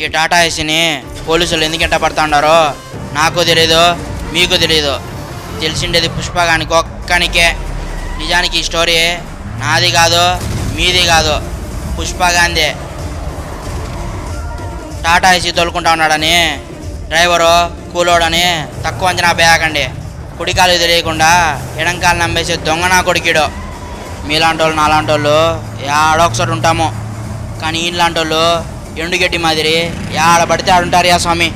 ఈ టాటా ఏసీని పోలీసులు ఎందుకు ఎంట పడుతుండారో నాకు తెలీదు మీకు తెలీదు. తెలిసిండేది పుష్పగానికి ఒక్కనికే. నిజానికి ఈ స్టోరీ నాది కాదు మీది కాదు. పుష్పగాంధీ టాటా ఏసీ తోలుకుంటా ఉన్నాడని డ్రైవరు కూలోడని తక్కువ అంచనా బేయకండి కుడికాలు తెలియకుండా ఎడంకాలు నమ్మేసి దొంగ నా కొడుకిడు. మీలాంటి వాళ్ళు నాలాంటి వాళ్ళు ఏడొకసారి ఉంటాము. కానీ ఈలాంటి వాళ్ళు ఎండుగడ్డి మాదిరి ఏడ పడితే ఆడుంటారు యా స్వామి